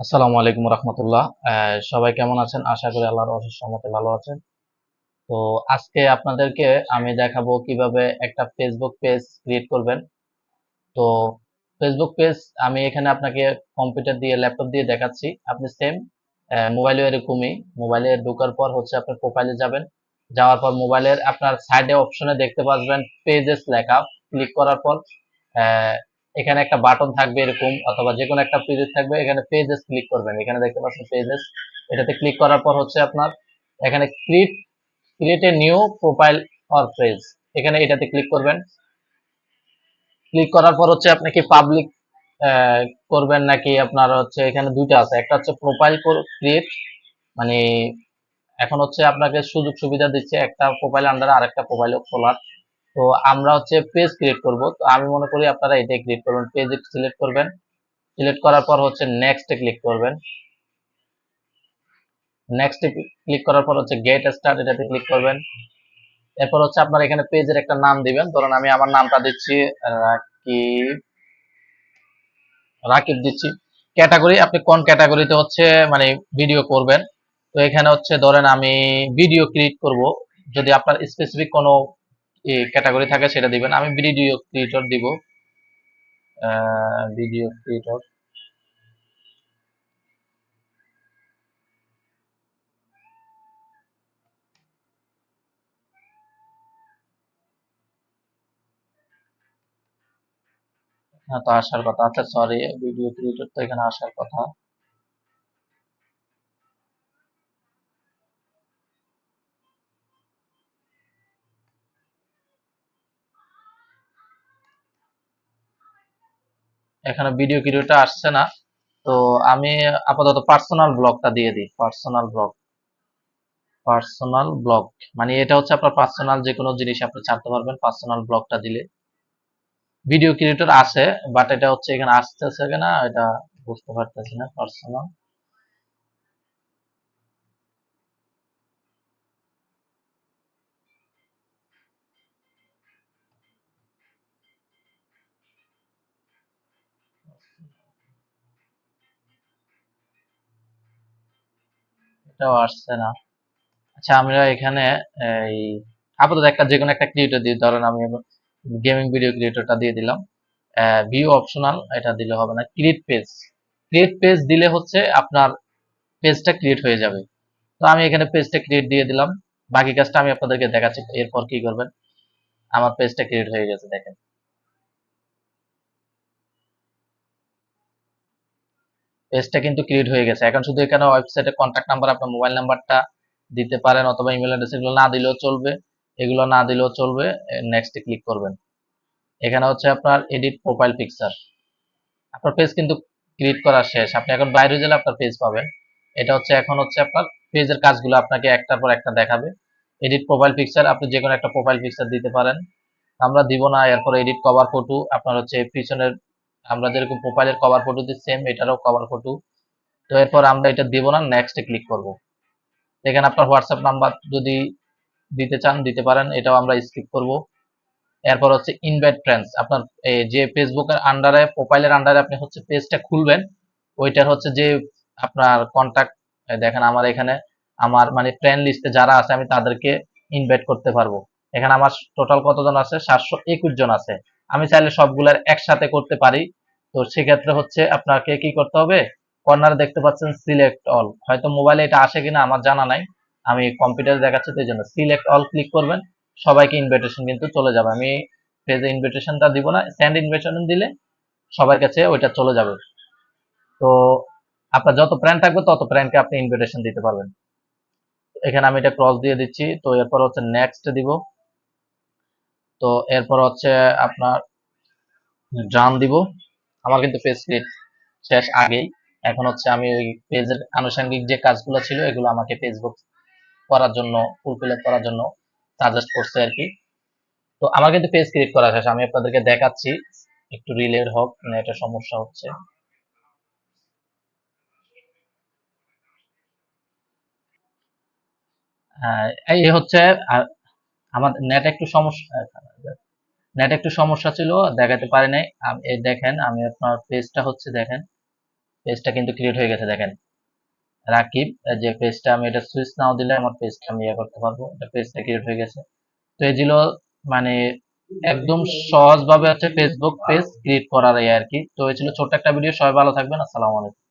আসসালামু আলাইকুম রহমতুল্লাহ। সবাই কেমন আছেন? আশা করি আল্লাহর অশেষ রহমতে ভালো আছেন। তো আজকে আপনাদেরকে আমি দেখাবো কীভাবে একটা ফেসবুক পেজ ক্রিয়েট করবেন। তো ফেসবুক পেজ আমি এখানে আপনাকে কম্পিউটার দিয়ে ল্যাপটপ দিয়ে দেখাচ্ছি। আপনি সেম মোবাইলে এরকমই। মোবাইলে ঢোকার পর হচ্ছে আপনার প্রোফাইলে যাবেন। যাওয়ার পর মোবাইলের আপনার সাইডে অপশনে দেখতে পাচ্বেন পেজেস লেখা। ক্লিক করার পর এখানে একটা বাটন থাকবে এরকম, অথবা যে কোনো একটা পেজেস থাকবে, এখানে পেজেস ক্লিক করবেন। এখানে দেখতে পাচ্ছেন পেজেস এটাতে ক্লিক করার পর হচ্ছে আপনার, এখানে create create a new profile or page এখানে এটাতে ক্লিক করবেন। ক্লিক করার পর হচ্ছে আপনি কি পাবলিক করবেন নাকি আপনার হচ্ছে এখানে দুইটা আছে। একটা হচ্ছে প্রোফাইল ক্রিয়েট মানে এখন হচ্ছে আপনাকে সুযোগ সুবিধা দিচ্ছে একটা প্রোফাইল আন্ডারে আরেকটা প্রোফাইল খোলার। তো আমরা হচ্ছে পেজ ক্রিয়েট করব। তো আমি মনে করি আপনারা এটা ক্রিয়েট করবেন। পেজ সিলেক্ট করবেন। সিলেক্ট করার পর হচ্ছে নেক্সটে ক্লিক করবেন। নেক্সটে ক্লিক করার পর হচ্ছে গেট স্টার্ট এটাতে ক্লিক করবেন। এরপর হচ্ছে আপনার এখানে পেজের একটা নাম দিবেন। ধরুন আমি আমার নামটা দিচ্ছি রাকিব রাকিব দিচ্ছি। ক্যাটাগরি আপনি কোন ক্যাটাগরিতে হচ্ছে মানে ভিডিও করবেন? তো এখানে হচ্ছে ধরেন আমি ভিডিও ক্রিয়েট করব। যদি আপনার স্পেসিফিক কোনো ক্যাটাগরি থাকে সেটা দিবেন। আমি ভিডিও ক্রিয়েটর দিব। ভিডিও ক্রিয়েটর হ্যাঁ তো আসার কথা। আচ্ছা সরি ভিডিও ক্রিয়েটর তো এখানে আসার কথা। এখানে ভিডিও ভিডিওটা আসছে না। তো আমি আপাতত পার্সোনাল ব্লগটা দিয়ে দিই পার্সোনাল ব্লগ পার্সোনাল ব্লগ মানে এটা হচ্ছে আপনার পার্সোনাল যে কোনো জিনিস আপনি ছাড়তে পারবেন পার্সোনাল ব্লগটা দিলে। ভিডিও ক্রিয়েটর আছে বাট এটা হচ্ছে এখানে আসতেছে কিনা, এটা বুঝতে পারতেছি না পার্সোনাল এটাও আসছে না। আচ্ছা আমরা এখানে, এই, আপাতত একটা যে কোনো একটা ক্রিয়েটর ধরেন আমি গেমিং ভিডিও ক্রিয়েটরটা দিয়ে দিলাম। ভিউ অপশনাল এটা দিলে হবে না। ক্রিয়েট পেজ ক্রিয়েট পেজ দিলে হচ্ছে আপনার পেজটা ক্রিয়েট হয়ে যাবে। তো আমি এখানে পেজটা ক্রিয়েট দিয়ে দিলাম। বাকি কাজটা আমি আপনাদেরকে দেখাচ্ছি, এরপর কি করবেন? আমার পেজটা ক্রিয়েট হয়ে গেছে, দেখেন। পেজটা কিন্তু ক্রিয়েট হয়ে গেছে। এখন শুধু এখানে ওয়েবসাইটে কন্ট্যাক্ট নাম্বার আপনার মোবাইল নাম্বারটা দিতে পারেন অথবা ইমেল অ্যাড্রেস এগুলো না দিলেও চলবে। এগুলো না দিলেও চলবে। নেক্সটে ক্লিক করবেন। এখানে হচ্ছে আপনার এডিট প্রোফাইল পিকচার আপনার পেজ কিন্তু ক্রিয়েট করা শেষ। আপনি এখন বাইরে গেলে আপনার পেজ পাবেন। এটা হচ্ছে এখন হচ্ছে আপনার পেজের কাজগুলো আপনাকে একটার পর একটা দেখাবে। এডিট প্রোফাইল পিকচার আপনি যে কোনো একটা প্রোফাইল পিকচার দিতে পারেন। আমরা দিব না, এরপর এডিট কভার ফটো আপনার হচ্ছে পিছনের আমরা যেরকম প্রোফাইলের কভার ফটো দিই সেম এটারও কভার ফটো তো এরপর আমরা এটা দিব না নেক্সটে ক্লিক করব। এখানে আপনার হোয়াটসঅ্যাপ নাম্বার যদি দিতে চান, দিতে পারেন, এটাও আমরা স্কিপ করব। এরপর হচ্ছে ইনভাইট ফ্রেন্ডস আপনার যে ফেসবুকের আন্ডারে প্রোফাইলের আন্ডারে আপনি হচ্ছে পেজটা খুলবেন, ওইটার হচ্ছে যে আপনার কন্ট্যাক্ট দেখেন আমার এখানে আমার মানে ফ্রেন্ড লিস্টে যারা আছে, আমি তাদেরকে ইনভাইট করতে পারব। এখানে আমার টোটাল কতজন আছে? সাতশো একুশ জন আছে। আমি চাইলে সবগুলার একসাথে করতে পারি। তো সেক্ষেত্রে হচ্ছে আপনাকে কি করতে হবে? কর্নার দেখতে পাচ্ছেন সিলেক্ট অল হয়তো মোবাইলে এটা আসে কিনা আমার জানা নাই। আমি কম্পিউটারে দেখাচ্ছি তো জন্য সিলেক্ট অল ক্লিক করবেন। সবাইকে ইনভিটেশন কিন্তু চলে যাবে। আমি পেজে ইনভিটেশনটা দিব না সেন্ড ইনভিটেশন দিলে সবার কাছে ওইটা চলে যাবে। তো আপনার যত প্ল্যান থাকবে, তত প্ল্যানকে আপনি ইনভিটেশন দিতে পারবেন। এখানে আমি এটা ক্রস দিয়ে দিচ্ছি। তো এরপর হচ্ছে নেক্সট দিব। তো এরপর হচ্ছে আপনার ড্রাম দিব। আমার কিন্তু পেজ ক্রিয়েট শেষ আগেই। এখন হচ্ছে আমি ওই পেজের আনুষঙ্গিক যে কাজগুলো ছিল, এগুলো আমাকে ফেসবুক করার জন্য ফুলফিল করার জন্য সাজেস্ট করছে আর কি। তো আমার কিন্তু পেজ ক্রিয়েট করা শেষ। আমি আপনাদেরকে দেখাচ্ছি। একটু রিলের হোক এটা সমস্যা হচ্ছে। হ্যাঁ এই হচ্ছে আমার নেট একটু সমস্যা নেট একটু সমস্যা ছিল, দেখাতে পারি নাই। দেখেন, আমি আপনার পেজটা হচ্ছে দেখেন পেজটা কিন্তু ক্রিয়েট হয়ে গেছে, দেখেন। রাকিব যে পেজটা আমি, এটা সুইচ নাও দিলে আমার পেজটা আমি ইয়ে করতে পারব, এটা পেজটা ক্রিয়েট হয়ে গেছে। তো এই ছিল মানে একদম সহজভাবে হচ্ছে ফেসবুক পেজ ক্রিয়েট করার এই আর কি। তো এই ছিল ছোট্ট একটা ভিডিও সবাই ভালো থাকবেন, আসসালামু আলাইকুম।